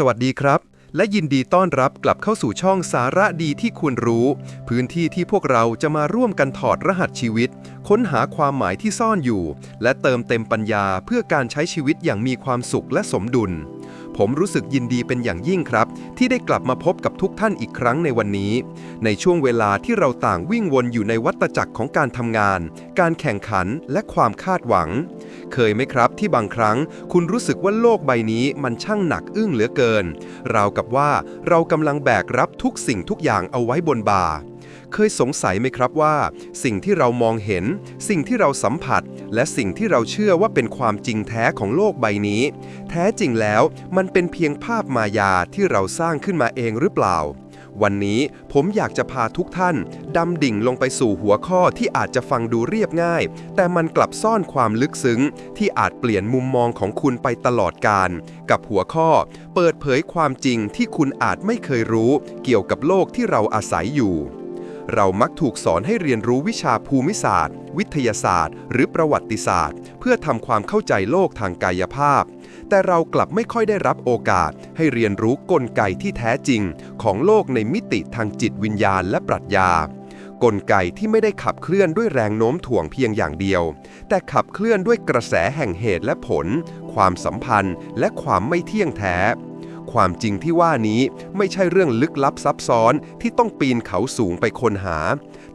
สวัสดีครับ และยินดีต้อนรับกลับเข้าสู่ช่องสาระดีที่ควรรู้ พื้นที่ที่พวกเราจะมาร่วมกันถอดรหัสชีวิต ค้นหาความหมายที่ซ่อนอยู่ และเติมเต็มปัญญาเพื่อการใช้ชีวิตอย่างมีความสุขและสมดุล ผมรู้สึกยินดีเป็นอย่างยิ่งครับ ที่ได้กลับมาพบกับทุกท่านอีกครั้งในวันนี้ ในช่วงเวลาที่เราต่างวิ่งวนอยู่ในวัฏจักรของการทำงาน การแข่งขันและความคาดหวัง เคยไหมครับที่บางครั้ง คุณรู้สึกว่าโลกใบนี้มันช่างหนักอึ้งเหลือเกิน ราวกับว่าเรากำลังแบกรับทุกสิ่งทุกอย่างเอาไว้บนบ่า เคยสงสัยไหมครับว่า สิ่งที่เรามองเห็น สิ่งที่เราสัมผัส และสิ่งที่เราเชื่อว่าเป็นความจริงแท้ของโลกใบนี้ แท้จริงแล้วมันเป็นเพียงภาพมายาที่เราสร้างขึ้นมาเองหรือเปล่า วันนี้ผมอยากจะพาทุกท่าน ดำดิ่งลงไปสู่หัวข้อที่อาจจะฟังดูเรียบง่าย แต่มันกลับซ่อนความลึกซึ้ง ที่อาจเปลี่ยนมุมมองของคุณไปตลอดการ กับหัวข้อ เปิดเผยความจริงที่คุณอาจไม่เคยรู้ เกี่ยวกับโลกที่เราอาศัยอยู่ เรามักถูกสอนให้เรียนรู้วิชาภูมิศาสตร์ วิทยาศาสตร์ หรือประวัติศาสตร์ เพื่อทำความเข้าใจโลกทางกายภาพ แต่เรากลับไม่ค่อยได้รับโอกาส ให้เรียนรู้กลไกที่แท้จริง ของโลกในมิติทางจิตวิญญาณและปรัชญากลไกที่ไม่ได้ขับเคลื่อนด้วยแรงโน้มถ่วงเพียงอย่างเดียว แต่ขับเคลื่อนด้วยกระแสแห่งเหตุและผล ความสัมพันธ์ และความไม่เที่ยงแท้ ความจริงที่ว่านี้ไม่ใช่เรื่องลึกลับซับซ้อนที่ต้องปีนเขาสูงไปค้นหา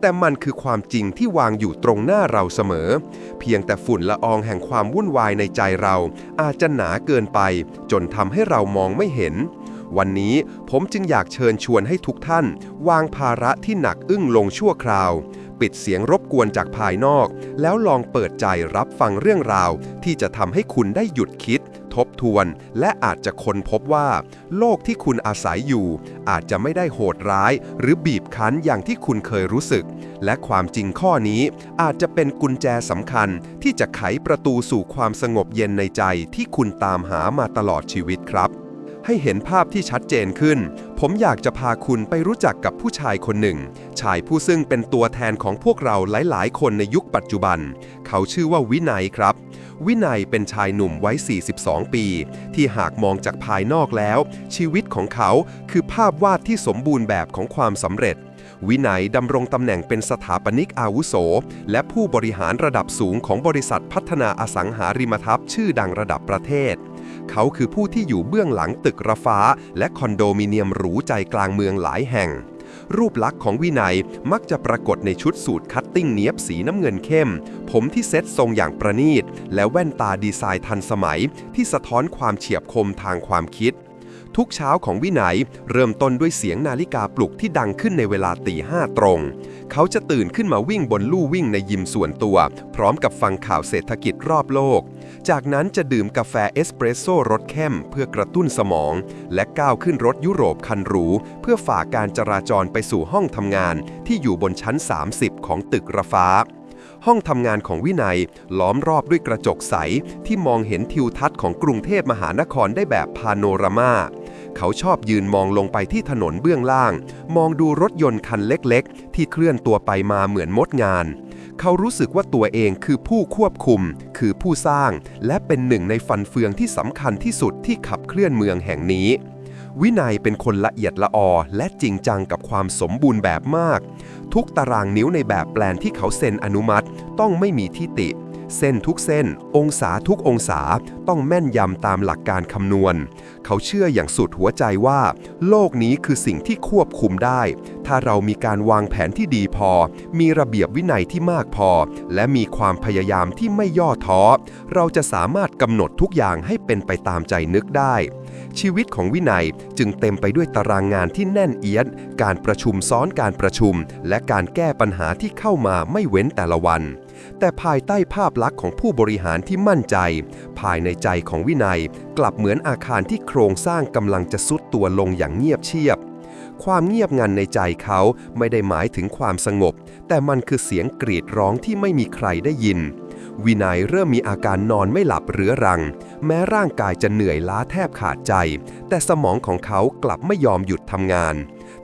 แต่มันคือความจริงที่วางอยู่ตรงหน้าเราเสมอ เพียงแต่ฝุ่นละอองแห่งความวุ่นวายในใจเรา อาจจะหนาเกินไป จนทำให้เรามองไม่เห็นวันนี้ผมจึงอยากเชิญชวนให้ทุกท่าน วางภาระที่หนักอึ้งลงชั่วคราว ปิดเสียงรบกวนจากภายนอก แล้วลองเปิดใจรับฟังเรื่องราว ที่จะทำให้คุณได้หยุดคิด ทบทวน และอาจจะค้นพบว่า โลกที่คุณอาศัยอยู่ อาจจะไม่ได้โหดร้าย หรือบีบคั้นอย่างที่คุณเคยรู้สึก และความจริงข้อนี้อาจจะเป็นกุญแจสำคัญ ที่จะไขประตูสู่ความสงบเย็นในใจที่คุณตามหามาตลอดชีวิตครับ ให้เห็นภาพที่ชัดเจนขึ้น ผมอยากจะพาคุณไปรู้จักกับผู้ชายคนหนึ่ง ชายผู้ซึ่งเป็นตัวแทนของพวกเราหลาย ๆ คนในยุคปัจจุบัน เขาชื่อว่าวินัยครับ วินัยเป็นชายหนุ่มไว้42 ปี ที่หากมองจากภายนอกแล้ว ชีวิตของเขาคือภาพวาดที่สมบูรณ์แบบของความสำเร็จวินัยดำรงตำแหน่งเป็นสถาปนิกอาวุโส และผู้บริหารระดับสูงของบริษัทพัฒนาอสังหาริมทรัพย์ชื่อดังระดับประเทศ เขาคือผู้ที่อยู่เบื้องหลังตึกระฟ้า และคอนโดมิเนียมหรูใจกลางเมืองหลายแห่ง รูปลักษณ์ของวินัยมักจะปรากฏในชุดสูทคัตติ้งเนียบสีน้ำเงินเข้ม ผมที่เซ็ตทรงอย่างประณีต และแว่นตาดีไซน์ทันสมัย ที่สะท้อนความเฉียบคมทางความคิด ทุกเช้าของวินัยเริ่มต้นด้วยเสียงนาฬิกาปลุกที่ดังขึ้นในเวลาตีห้าตรง เขาจะตื่นขึ้นมาวิ่งบนลู่วิ่งในยิมส่วนตัว พร้อมกับฟังข่าวเศรษฐกิจรอบโลก จากนั้นจะดื่มกาแฟเอสเปรสโซ่รสเข้มเพื่อกระตุ้นสมอง และก้าวขึ้นรถยุโรปคันหรู เพื่อฝ่าการจราจรไปสู่ห้องทำงาน ที่อยู่บนชั้น 30 ของตึกระฟ้า ห้องทำงานของวินัย ล้อมรอบด้วยกระจกใส ที่มองเห็นทิวทัศน์ของกรุงเทพมหานครได้แบบพาโนรามาเขาชอบยืนมองลงไปที่ถนนเบื้องล่าง มองดูรถยนต์คันเล็กๆ ที่เคลื่อนตัวไปมาเหมือนมดงาน เขารู้สึกว่าตัวเองคือผู้ควบคุม คือผู้สร้าง และเป็นหนึ่งในฟันเฟืองที่สำคัญที่สุดที่ขับเคลื่อนเมืองแห่งนี้ วินัยเป็นคนละเอียดละออ และจริงจังกับความสมบูรณ์แบบมาก ทุกตารางนิ้วในแบบแปลนที่เขาเซ็นอนุมัติ ต้องไม่มีที่ติ เส้นทุกเส้น องศาทุกองศาต้องแม่นยำตามหลักการคำนวณ เขาเชื่ออย่างสุดหัวใจว่า โลกนี้คือสิ่งที่ควบคุมได้ ถ้าเรามีการวางแผนที่ดีพอ มีระเบียบวินัยที่มากพอ และมีความพยายามที่ไม่ย่อท้อ เราจะสามารถกำหนดทุกอย่างให้เป็นไปตามใจนึกได้ ชีวิตของวินัยจึงเต็มไปด้วยตารางงานที่แน่นเอียด การประชุมซ้อนการประชุม และการแก้ปัญหาที่เข้ามาไม่เว้นแต่ละวัน แต่ภายใต้ภาพลักษณ์ของผู้บริหารที่มั่นใจ ภายในใจของวินัย กลับเหมือนอาคารที่โครงสร้างกำลังจะซุดตัวลงอย่างเงียบเชียบ ความเงียบงันในใจเขาไม่ได้หมายถึงความสงบ แต่มันคือเสียงกรีดร้องที่ไม่มีใครได้ยิน วินัยเริ่มมีอาการนอนไม่หลับเรื้อรัง แม้ร่างกายจะเหนื่อยล้าแทบขาดใจ แต่สมองของเขากลับไม่ยอมหยุดทำงาน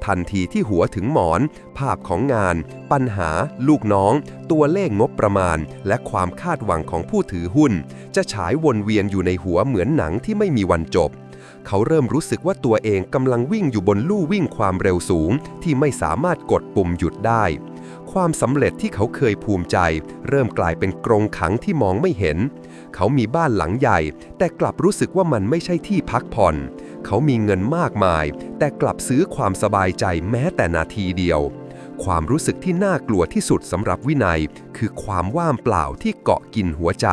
ทันทีที่หัวถึงหมอน ภาพของงาน ปัญหา ลูกน้อง ตัวเลขงบประมาณ และความคาดหวังของผู้ถือหุ้น จะฉายวนเวียนอยู่ในหัวเหมือนหนังที่ไม่มีวันจบ เขาเริ่มรู้สึกว่าตัวเองกำลังวิ่งอยู่บนลู่วิ่งความเร็วสูง ที่ไม่สามารถกดปุ่มหยุดได้ความสำเร็จที่เขาเคยภูมิใจ เริ่มกลายเป็นกรงขังที่มองไม่เห็น เขามีบ้านหลังใหญ่ แต่กลับรู้สึกว่ามันไม่ใช่ที่พักผ่อน เขามีเงินมากมาย แต่กลับซื้อความสบายใจแม้แต่นาทีเดียว ความรู้สึกที่น่ากลัวที่สุดสำหรับวินัย คือความว่างเปล่าที่เกาะกินหัวใจ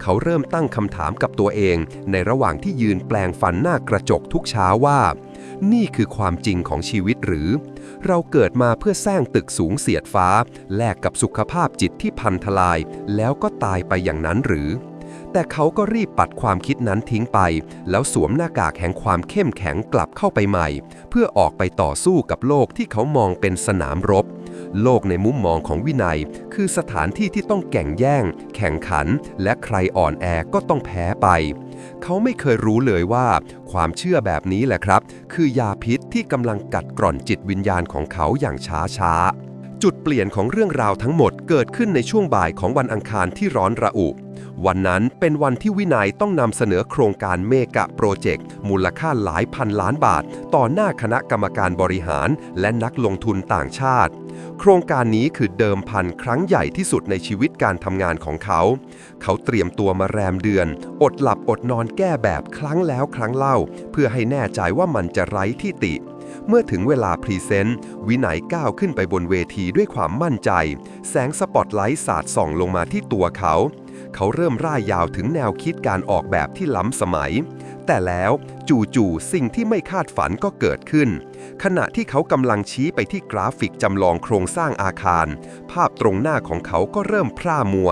เขาเริ่มตั้งคำถามกับตัวเอง ในระหว่างที่ยืนแปลงฟันหน้ากระจกทุกเช้าว่า นี่คือความจริงของชีวิตหรือ เราเกิดมาเพื่อสร้างตึกสูงเสียดฟ้า แลกกับสุขภาพจิตที่พันทลาย แล้วก็ตายไปอย่างนั้นหรือ แต่เขาก็รีบปัดความคิดนั้นทิ้งไป แล้วสวมหน้ากากแห่งความเข้มแข็งกลับเข้าไปใหม่ เพื่อออกไปต่อสู้กับโลกที่เขามองเป็นสนามรบ โลกในมุมมองของวินัย คือสถานที่ที่ต้องแก่งแย่ง แข่งขัน และใครอ่อนแอก็ต้องแพ้ไป เขาไม่เคยรู้เลยว่า ความเชื่อแบบนี้แหละครับ คือยาพิษที่กำลังกัดกร่อนจิตวิญญาณของเขาอย่างช้าช้าจุดเปลี่ยนของเรื่องราวทั้งหมดเกิดขึ้นในช่วงบ่ายของวันอังคารที่ร้อนระอุ วันนั้นเป็นวันที่วินัยต้องนำเสนอโครงการเมกะโปรเจกต์ มูลค่าหลายพันล้านบาท ต่อหน้าคณะกรรมการบริหารและนักลงทุนต่างชาติ โครงการนี้คือเดิมพันครั้งใหญ่ที่สุดในชีวิตการทำงานของเขา เขาเตรียมตัวมาแรมเดือน อดหลับอดนอนแก้แบบครั้งแล้วครั้งเล่า เพื่อให้แน่ใจว่ามันจะไร้ที่ติเมื่อถึงเวลาพรีเซนต์ วินัยก้าวขึ้นไปบนเวทีด้วยความมั่นใจ แสงสปอตไลท์สาดส่องลงมาที่ตัวเขา เขาเริ่มร่ายยาวถึงแนวคิดการออกแบบที่ล้ำสมัย แต่แล้วจู่ๆสิ่งที่ไม่คาดฝันก็เกิดขึ้น ขณะที่เขากำลังชี้ไปที่กราฟิกจำลองโครงสร้างอาคาร ภาพตรงหน้าของเขาก็เริ่มพร่ามัว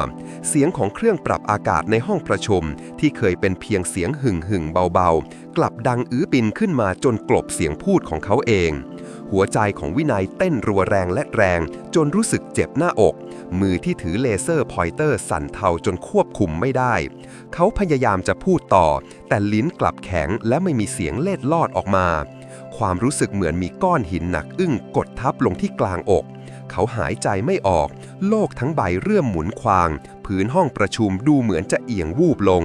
เสียงของเครื่องปรับอากาศในห้องประชุม ที่เคยเป็นเพียงเสียงหึ่งหึ่งๆเบาๆ กลับดังอื้อปินขึ้นมาจนกลบเสียงพูดของเขาเอง หัวใจของวินัยเต้นรัวแรงและแรง จนรู้สึกเจ็บหน้าอก มือที่ถือเลเซอร์พอยเตอร์สั่นเทาจนควบคุมไม่ได้ เขาพยายามจะพูดต่อ แต่ลิ้นกลับแข็งและไม่มีเสียงเล็ดลอดออกมา ความรู้สึกเหมือนมีก้อนหินหนักอึ้งกดทับลงที่กลางอก เขาหายใจไม่ออก โลกทั้งใบเริ่มหมุนควาง พื้นห้องประชุมดูเหมือนจะเอียงวูบลง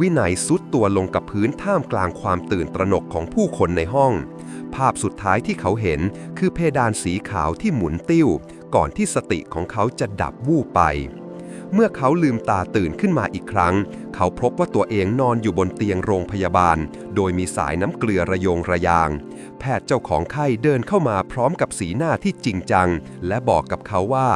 วินัยซุดตัวลงกับพื้นท่ามกลางความตื่นตระหนกของผู้คนในห้อง ภาพสุดท้ายที่เขาเห็นคือเพดานสีขาวที่หมุนติ้ว ก่อนที่สติของเขาจะดับวูบไป เมื่อเขาลืมตาตื่นขึ้นมาอีกครั้ง เขาพบว่าตัวเองนอนอยู่บนเตียงโรงพยาบาล โดยมีสายน้ำเกลือระยงระยาง แพทย์เจ้าของไข้เดินเข้ามาพร้อมกับสีหน้าที่จริงจัง และบอกกับเขาว่า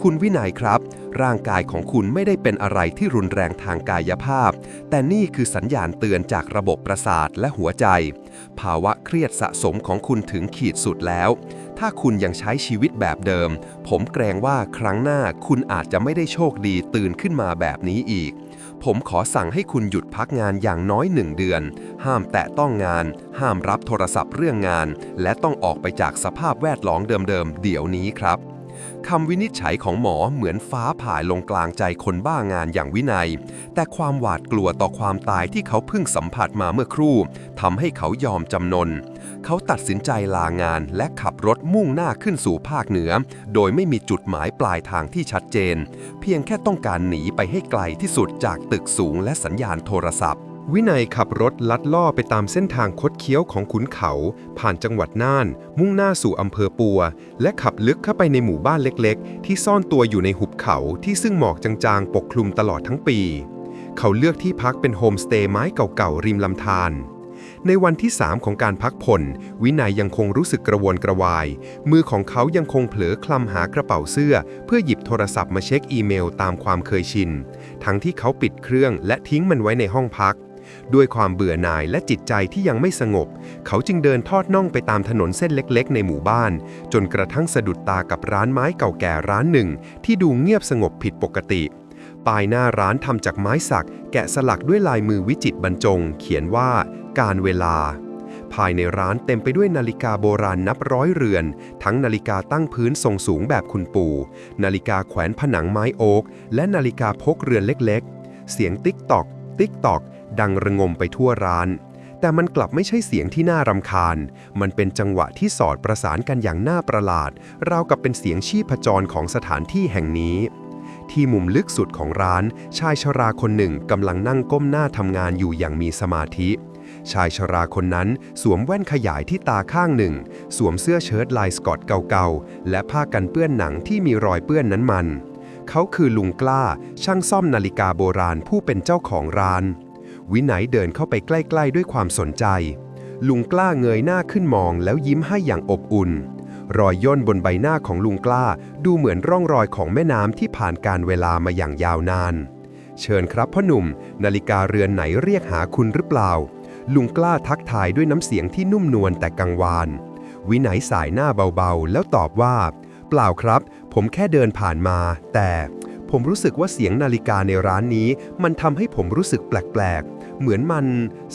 คุณวินัยครับร่างกายของคุณไม่ได้เป็นอะไรที่รุนแรงทางกายภาพ แต่นี่คือสัญญาณเตือนจากระบบประสาทและหัวใจ ภาวะเครียดสะสมของคุณถึงขีดสุดแล้ว ถ้าคุณยังใช้ชีวิตแบบเดิม ผมเกรงว่าครั้งหน้าคุณอาจจะไม่ได้โชคดีตื่นขึ้นมาแบบนี้อีก ผมขอสั่งให้คุณหยุดพักงานอย่างน้อยหนึ่งเดือน ห้ามแตะต้องงาน ห้ามรับโทรศัพท์เรื่องงาน และต้องออกไปจากสภาพแวดล้อมเดิมๆเดี๋ยวนี้ครับ คำวินิจฉัยของหมอเหมือนฟ้าผ่าลงกลางใจคนบ้างานอย่างวินัย แต่ความหวาดกลัวต่อความตายที่เขาเพิ่งสัมผัสมาเมื่อครู่ทำให้เขายอมจำนน เขาตัดสินใจลางานและขับรถมุ่งหน้าขึ้นสู่ภาคเหนือ โดยไม่มีจุดหมายปลายทางที่ชัดเจน เพียงแค่ต้องการหนีไปให้ไกลที่สุดจากตึกสูงและสัญญาณโทรศัพท์ วินัยขับรถลัดล่อไปตามเส้นทางคดเคี้ยวของขุนเขา ผ่านจังหวัดน่าน มุ่งหน้าสู่อำเภอปัว และขับลึกเข้าไปในหมู่บ้านเล็กๆ ที่ซ่อนตัวอยู่ในหุบเขาที่ซึ่งหมอกจางๆ ปกคลุมตลอดทั้งปี เขาเลือกที่พักเป็นโฮมสเตย์ไม้เก่าๆ ริมลำธารในวันที่ 3 ของการพักผ่อนวินัยยังคงรู้สึกกระวนกระวาย มือของเขายังคงเผลอคลำหากระเป๋าเสื้อ เพื่อหยิบโทรศัพท์มาเช็คอีเมลตามความเคยชิน ทั้งที่เขาปิดเครื่องและทิ้งมันไว้ในห้องพัก ด้วยความเบื่อหน่ายและจิตใจที่ยังไม่สงบ เขาจึงเดินทอดน่องไปตามถนนเส้นเล็ก ๆ ในหมู่บ้าน จนกระทั่งสะดุดตากับร้านไม้เก่าแก่ร้านหนึ่ง ที่ดูเงียบสงบผิดปกติป้ายหน้าร้านทำจากไม้สัก แกะสลักด้วยลายมือวิจิตรบรรจง เขียนว่า การเวลา ภายในร้านเต็มไปด้วยนาฬิกาโบราณนับร้อยเรือน ทั้งนาฬิกาตั้งพื้นทรงสูงแบบคุณปู่ นาฬิกาแขวนผนังไม้โอ๊ก และนาฬิกาพกเรือนเล็กๆ เสียงติ๊กตอก ติ๊กตอก ดังระงมไปทั่วร้าน แต่มันกลับไม่ใช่เสียงที่น่ารำคาญ มันเป็นจังหวะที่สอดประสานกันอย่างน่าประหลาด ราวกับเป็นเสียงชีพจรของสถานที่แห่งนี้ ที่มุมลึกสุดของร้าน ชายชราคนหนึ่งกำลังนั่งก้มหน้าทำงานอยู่อย่างมีสมาธิชายชราคนนั้นสวมแว่นขยายที่ตาข้างหนึ่ง สวมเสื้อเชิ้ตลายสกอตเก่าๆ และผ้ากันเปื้อนหนังที่มีรอยเปื้อนนั้นมัน เขาคือลุงกล้าช่างซ่อมนาฬิกาโบราณผู้เป็นเจ้าของร้าน วินัยเดินเข้าไปใกล้ๆด้วยความสนใจ ลุงกล้าเงยหน้าขึ้นมองแล้วยิ้มให้อย่างอบอุ่น รอยย่นบนใบหน้าของลุงกล้าดูเหมือนร่องรอยของแม่น้ำที่ผ่านการเวลามาอย่างยาวนาน เชิญครับพ่อหนุ่ม นาฬิกาเรือนไหนเรียกหาคุณหรือเปล่า ลุงกล้าทักทายด้วยน้ำเสียงที่นุ่มนวลแต่กังวาน วินัยสายหน้าเบาๆ แล้วตอบว่า เปล่าครับ ผมแค่เดินผ่านมา แต่ผมรู้สึกว่าเสียงนาฬิกาในร้านนี้ มันทำให้ผมรู้สึกแปลกๆ เหมือนมัน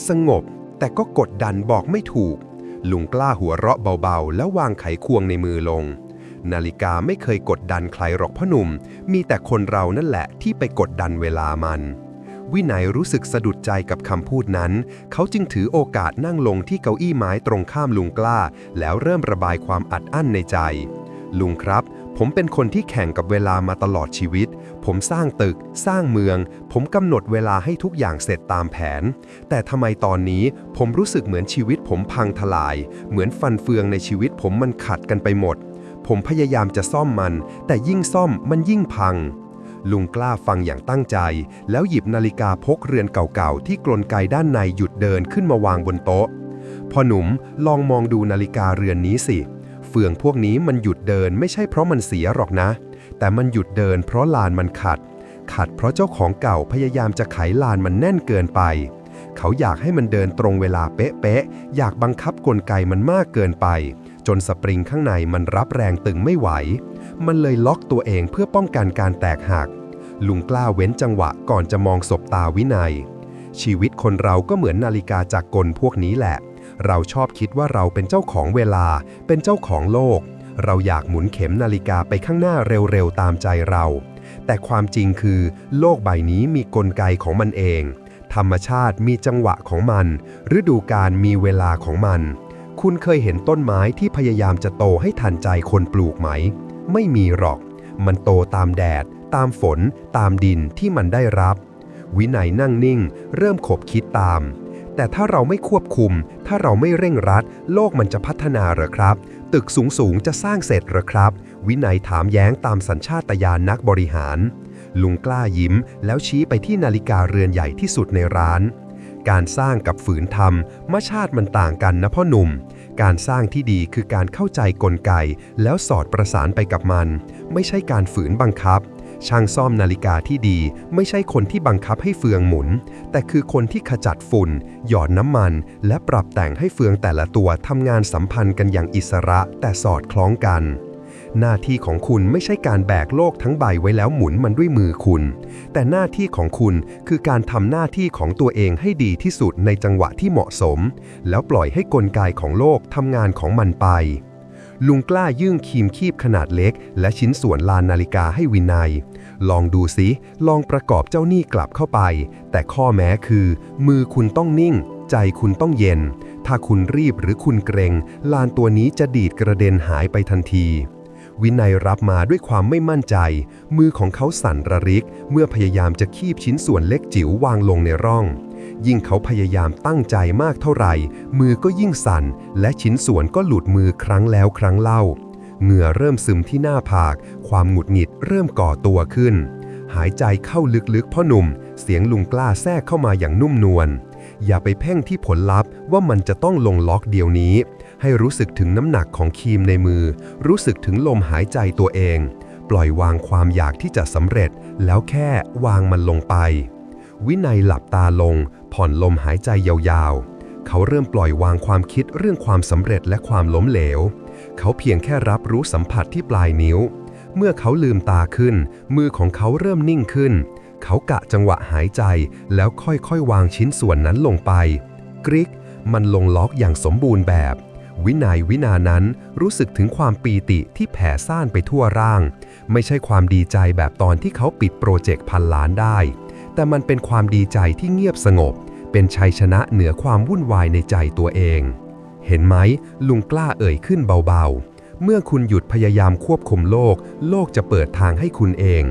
สงบ แต่ก็กดดันบอกไม่ถูก ลุงกล้าหัวเราะเบาๆ แล้ววางไขควงในมือลง นาฬิกาไม่เคยกดดันใครหรอกพ่อหนุ่ม มีแต่คนเรานั่นแหละที่ไปกดดันเวลามัน วินัยรู้สึกสะดุดใจกับคำพูดนั้น เขาจึงถือโอกาสนั่งลงที่เก้าอี้ไม้ตรงข้ามลุงกล้า แล้วเริ่มระบายความอัดอั้นในใจ ลุงครับ ผมเป็นคนที่แข่งกับเวลามาตลอดชีวิต ผมสร้างตึก สร้างเมือง ผมกำหนดเวลาให้ทุกอย่างเสร็จตามแผน แต่ทำไมตอนนี้ผมรู้สึกเหมือนชีวิตผมพังทลาย เหมือนฟันเฟืองในชีวิตผมมันขัดกันไปหมด ผมพยายามจะซ่อมมัน แต่ยิ่งซ่อมมันยิ่งพังลุงกล้าฟังอย่างตั้งใจ แล้วหยิบนาฬิกาพกเรือนเก่าๆ ที่กลไกด้านในหยุดเดินขึ้นมาวางบนโต๊ะ พอหนุ่มลองมองดูนาฬิกาเรือนนี้สิ เฟืองพวกนี้มันหยุดเดินไม่ใช่เพราะมันเสียหรอกนะ แต่มันหยุดเดินเพราะลานมันขัด ขัดเพราะเจ้าของเก่าพยายามจะไขลานมันแน่นเกินไป เขาอยากให้มันเดินตรงเวลาเป๊ะๆ อยากบังคับกลไกมันมากเกินไป จนสปริงข้างในมันรับแรงตึงไม่ไหว มันเลยล็อกตัวเองเพื่อป้องกันการแตกหัก ลุงกล้าเว้นจังหวะก่อนจะมองศบตาวินัย ชีวิตคนเราก็เหมือนนาฬิกาจากกลพวกนี้แหละ เราชอบคิดว่าเราเป็นเจ้าของเวลา เป็นเจ้าของโลก เราอยากหมุนเข็มนาฬิกาไปข้างหน้าเร็วๆตามใจเรา แต่ความจริงคือ โลกใบนี้มีกลไกของมันเอง ธรรมชาติมีจังหวะของมัน ฤดูกาลมีเวลาของมัน คุณเคยเห็นต้นไม้ที่พยายามจะโตให้ทันใจคนปลูกไหม ไม่มีหรอก มันโตตามแดด ตามฝน ตามดินที่มันได้รับ วินัยนั่งนิ่ง เริ่มขบคิดตาม แต่ถ้าเราไม่ควบคุม ถ้าเราไม่เร่งรัด โลกมันจะพัฒนาเหรอครับ ตึกสูงสูงจะสร้างเสร็จเหรอครับ วินัยถามแย้งตามสัญชาตญาณนักบริหาร ลุงกล้ายิ้ม แล้วชี้ไปที่นาฬิกาเรือนใหญ่ที่สุดในร้าน การสร้างกับฝืนทำมชาติมันต่างกันนะพ่อหนุ่ม การสร้างที่ดีคือการเข้าใจกลไก แล้วสอดประสานไปกับมัน ไม่ใช่การฝืนบังคับ ช่างซ่อมนาฬิกาที่ดีไม่ใช่คนที่บังคับให้เฟืองหมุน แต่คือคนที่ขจัดฝุ่น หยอดน้ำมัน และปรับแต่งให้เฟืองแต่ละตัวทำงานสัมพันธ์กันอย่างอิสระแต่สอดคล้องกัน หน้าที่ของคุณไม่ใช่การแบกโลกทั้งใบไว้แล้วหมุนมันด้วยมือคุณ แต่หน้าที่ของคุณคือการทำหน้าที่ของตัวเองให้ดีที่สุดในจังหวะที่เหมาะสม แล้วปล่อยให้กลไกของโลกทำงานของมันไป ลุงกล้ายื่งครีมคีบขนาดเล็ก และชิ้นส่วนลานนาฬิกาให้วินัย ลองดูสิลองประกอบเจ้าหนี้กลับเข้าไป แต่ข้อแม้คือ มือคุณต้องนิ่ง ใจคุณต้องเย็น ถ้าคุณรีบหรือคุณเกรง ลานตัวนี้จะดีดกระเด็นหายไปทันทีวินัยรับมาด้วยความไม่มั่นใจ มือของเขาสั่นระริก เมื่อพยายามจะคีบชิ้นส่วนเล็กจิ๋ววางลงในร่อง ยิ่งเขาพยายามตั้งใจมากเท่าไหร่ มือก็ยิ่งสั่น และชิ้นส่วนก็หลุดมือครั้งแล้วครั้งเล่า เหงื่อเริ่มซึมที่หน้าผาก ความหงุดหงิดเริ่มก่อตัวขึ้น หายใจเข้าลึกๆพ่อหนุ่ม เสียงลุงกล้าแทรกเข้ามาอย่างนุ่มนวลอย่าไปเพ่งที่ผลลัพธ์ว่ามันจะต้องลงล็อกเดียวนี้ ให้รู้สึกถึงน้ำหนักของครีมในมือ รู้สึกถึงลมหายใจตัวเอง ปล่อยวางความอยากที่จะสำเร็จ แล้วแค่วางมันลงไป วินัยหลับตาลง ผ่อนลมหายใจยาวๆ เขาเริ่มปล่อยวางความคิดเรื่องความสำเร็จและความล้มเหลว เขาเพียงแค่รับรู้สัมผัสที่ปลายนิ้ว เมื่อเขาลืมตาขึ้น มือของเขาเริ่มนิ่งขึ้น เขากะจังหวะหายใจแล้วค่อยๆ วางชิ้นส่วนนั้นลงไป กริก มันลงล็อกอย่างสมบูรณ์แบบ วินัยวินานั้นรู้สึกถึงความปีติที่แผ่ซ่านไปทั่วร่าง ไม่ใช่ความดีใจแบบตอนที่เขาปิดโปรเจกต์พันล้านได้ แต่มันเป็นความดีใจที่เงียบสงบ เป็นชัยชนะเหนือความวุ่นวายในใจตัวเอง เห็นไหม ลุงกล้าเอ่ยขึ้นเบาๆ เมื่อคุณหยุดพยายามควบคุมโลก โลกจะเปิดทางให้คุณเอง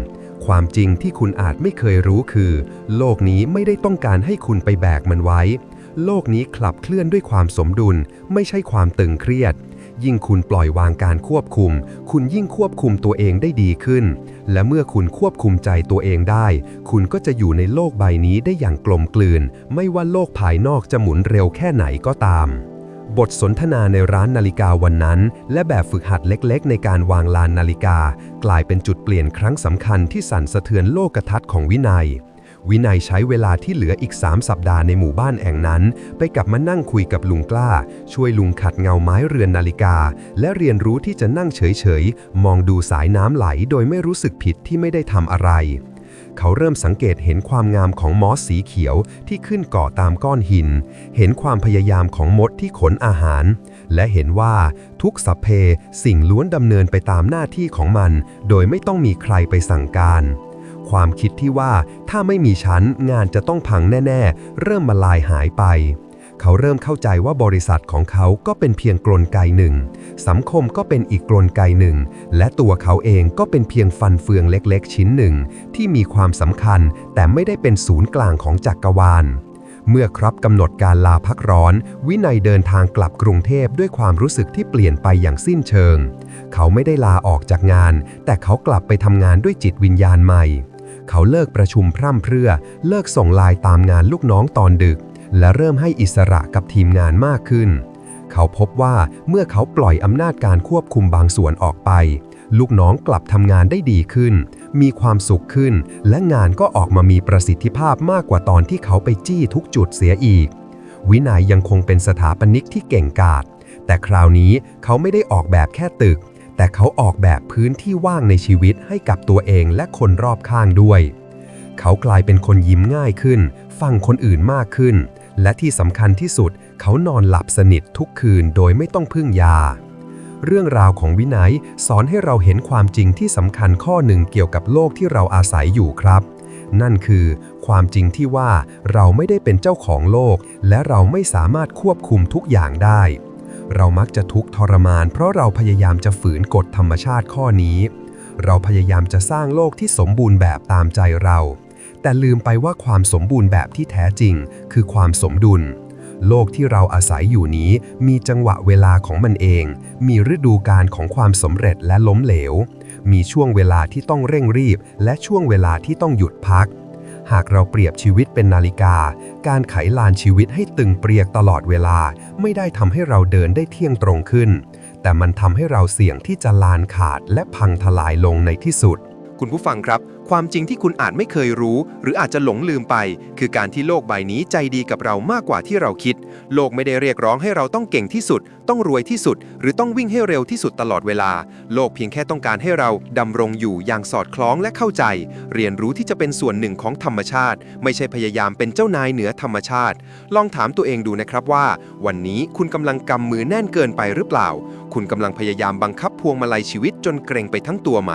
ความจริงที่คุณอาจไม่เคยรู้คือ โลกนี้ไม่ได้ต้องการให้คุณไปแบกมันไว้ โลกนี้ขับเคลื่อนด้วยความสมดุล ไม่ใช่ความตึงเครียด ยิ่งคุณปล่อยวางการควบคุม คุณยิ่งควบคุมตัวเองได้ดีขึ้น และเมื่อคุณควบคุมใจตัวเองได้ คุณก็จะอยู่ในโลกใบนี้ได้อย่างกลมกลืน ไม่ว่าโลกภายนอกจะหมุนเร็วแค่ไหนก็ตาม บทสนทนาในร้านนาฬิกาวันนั้น และแบบฝึกหัดเล็กๆ ในการวางลานนาฬิกา กลายเป็นจุดเปลี่ยนครั้งสำคัญที่สั่นสะเทือนโลกทัศน์ของวินัย วินัยใช้เวลาที่เหลืออีก 3 สัปดาห์ในหมู่บ้านแห่งนั้น ไปกลับมานั่งคุยกับลุงกล้า ช่วยลุงขัดเงาไม้เรือนนาฬิกา และเรียนรู้ที่จะนั่งเฉยๆ มองดูสายน้ำไหลโดยไม่รู้สึกผิดที่ไม่ได้ทำอะไร เขาเริ่มสังเกตเห็นความงามของมอสสีเขียวที่ขึ้นเกาะตามก้อนหิน เห็นความพยายามของมดที่ขนอาหาร และเห็นว่าทุกสัพเพสิ่งล้วนดำเนินไปตามหน้าที่ของมัน โดยไม่ต้องมีใครไปสั่งการ ความคิดที่ว่าถ้าไม่มีฉันงานจะต้องพังแน่ ๆ เริ่มมาลายหายไป เขาเริ่มเข้าใจว่าบริษัทของเขาก็เป็นเพียงกลไกหนึ่ง สังคมก็เป็นอีกกลไกหนึ่ง และตัวเขาเองก็เป็นเพียงฟันเฟืองเล็กๆ ชิ้นหนึ่ง ที่มีความสำคัญ แต่ไม่ได้เป็นศูนย์กลางของจักรวาลเมื่อครับกำหนดการลาพักร้อน วินัยเดินทางกลับกรุงเทพด้วยความรู้สึกที่เปลี่ยนไปอย่างสิ้นเชิง เขาไม่ได้ลาออกจากงาน แต่เขากลับไปทำงานด้วยจิตวิญญาณใหม่ เขาเลิกประชุมพร่ำเพรื่อ เลิกส่งไลน์ตามงานลูกน้องตอนดึก และเริ่มให้อิสระกับทีมงานมากขึ้น เขาพบว่าเมื่อเขาปล่อยอำนาจการควบคุมบางส่วนออกไป ลูกน้องกลับทำงานได้ดีขึ้น มีความสุขขึ้น และงานก็ออกมามีประสิทธิภาพมากกว่าตอนที่เขาไปจี้ทุกจุดเสียอีก วินัยยังคงเป็นสถาปนิกที่เก่งกาจแต่คราวนี้เขาไม่ได้ออกแบบแค่ตึก แต่เขาออกแบบพื้นที่ว่างในชีวิตให้กับตัวเองและคนรอบข้างด้วย เขากลายเป็นคนยิ้มง่ายขึ้น ฟังคนอื่นมากขึ้น และที่สำคัญที่สุด เขานอนหลับสนิททุกคืนโดยไม่ต้องพึ่งยา เรื่องราวของวินัยสอนให้เราเห็นความจริงที่สำคัญข้อหนึ่งเกี่ยวกับโลกที่เราอาศัยอยู่ครับ นั่นคือ ความจริงที่ว่าเราไม่ได้เป็นเจ้าของโลก และเราไม่สามารถควบคุมทุกอย่างได้ เรามักจะทุกข์ทรมาน เพราะเราพยายามจะฝืนกฎธรรมชาติข้อนี้ เราพยายามจะสร้างโลกที่สมบูรณ์แบบตามใจเรา แต่ลืมไปว่าความสมบูรณ์แบบที่แท้จริง คือความสมดุล โลกที่เราอาศัยอยู่นี้ มีจังหวะเวลาของมันเอง มีฤดูกาลของความสำเร็จและล้มเหลว มีช่วงเวลาที่ต้องเร่งรีบ และช่วงเวลาที่ต้องหยุดพัก หากเราเปรียบชีวิตเป็นนาฬิกา การไขลานชีวิตให้ตึงเปรียกตลอดเวลา ไม่ได้ทำให้เราเดินได้เที่ยงตรงขึ้น แต่มันทำให้เราเสี่ยงที่จะลานขาดและพังทลายลงในที่สุด คุณผู้ฟังครับ ความจริงที่คุณอาจไม่เคยรู้ หรืออาจจะหลงลืมไป คือการที่โลกใบนี้ใจดีกับเรามากกว่าที่เราคิด โลกไม่ได้เรียกร้องให้เราต้องเก่งที่สุด ต้องรวยที่สุด หรือต้องวิ่งให้เร็วที่สุดตลอดเวลา โลกเพียงแค่ต้องการให้เราดำรงอยู่อย่างสอดคล้องและเข้าใจ เรียนรู้ที่จะเป็นส่วนหนึ่งของธรรมชาติ ไม่ใช่พยายามเป็นเจ้านายเหนือธรรมชาติ ลองถามตัวเองดูนะครับว่า วันนี้คุณกำลังกำมือแน่นเกินไปหรือเปล่า คุณกำลังพยายามบังคับพวงมาลัยชีวิตจนเกรงไปทั้งตัวไหม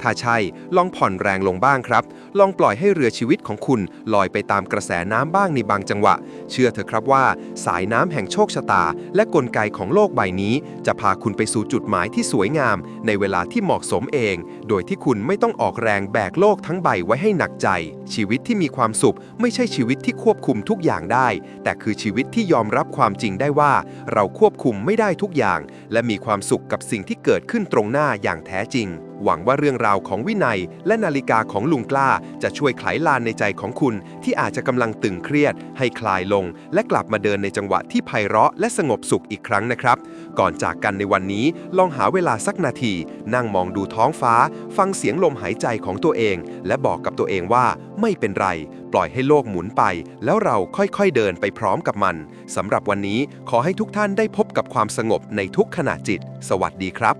ถ้าใช่ ลองผ่อนแรงลงงบ้างครับ ลองปล่อยให้เรือชีวิตของคุณลอยไปตามกระแสน้ำบ้างในบางจังหวะ เชื่อเถอะครับว่า สายน้ำแห่งโชคชะตา และกลไกของโลกใบนี้ จะพาคุณไปสู่จุดหมายที่สวยงาม ในเวลาที่เหมาะสมเอง โดยที่คุณไม่ต้องออกแรงแบกโลกทั้งใบไว้ให้หนักใจ ชีวิตที่มีความสุข ไม่ใช่ชีวิตที่ควบคุมทุกอย่างได้ แต่คือชีวิตที่ยอมรับความจริงได้ว่า เราควบคุมไม่ได้ทุกอย่าง และมีความสุขกับสิ่งที่เกิดขึ้นตรงหน้าอย่างแท้จริงหวังว่าเรื่องราวของวินัย และนาฬิกาของลุงกล้า จะช่วยไขลานในใจของคุณ ที่อาจจะกำลังตึงเครียด ให้คลายลง และกลับมาเดินในจังหวะที่ไพเราะและสงบสุขอีกครั้งนะครับ ก่อนจากกันในวันนี้ลองหาเวลาสักนาที นั่งมองดูท้องฟ้า ฟังเสียงลมหายใจของตัวเอง และบอกกับตัวเองว่าไม่เป็นไร ปล่อยให้โลกหมุนไป แล้วเราค่อยๆเดินไปพร้อมกับมันสำหรับวันนี้ขอให้ทุกท่านได้พบกับความสงบในทุกขณะจิต สวัสดีครับ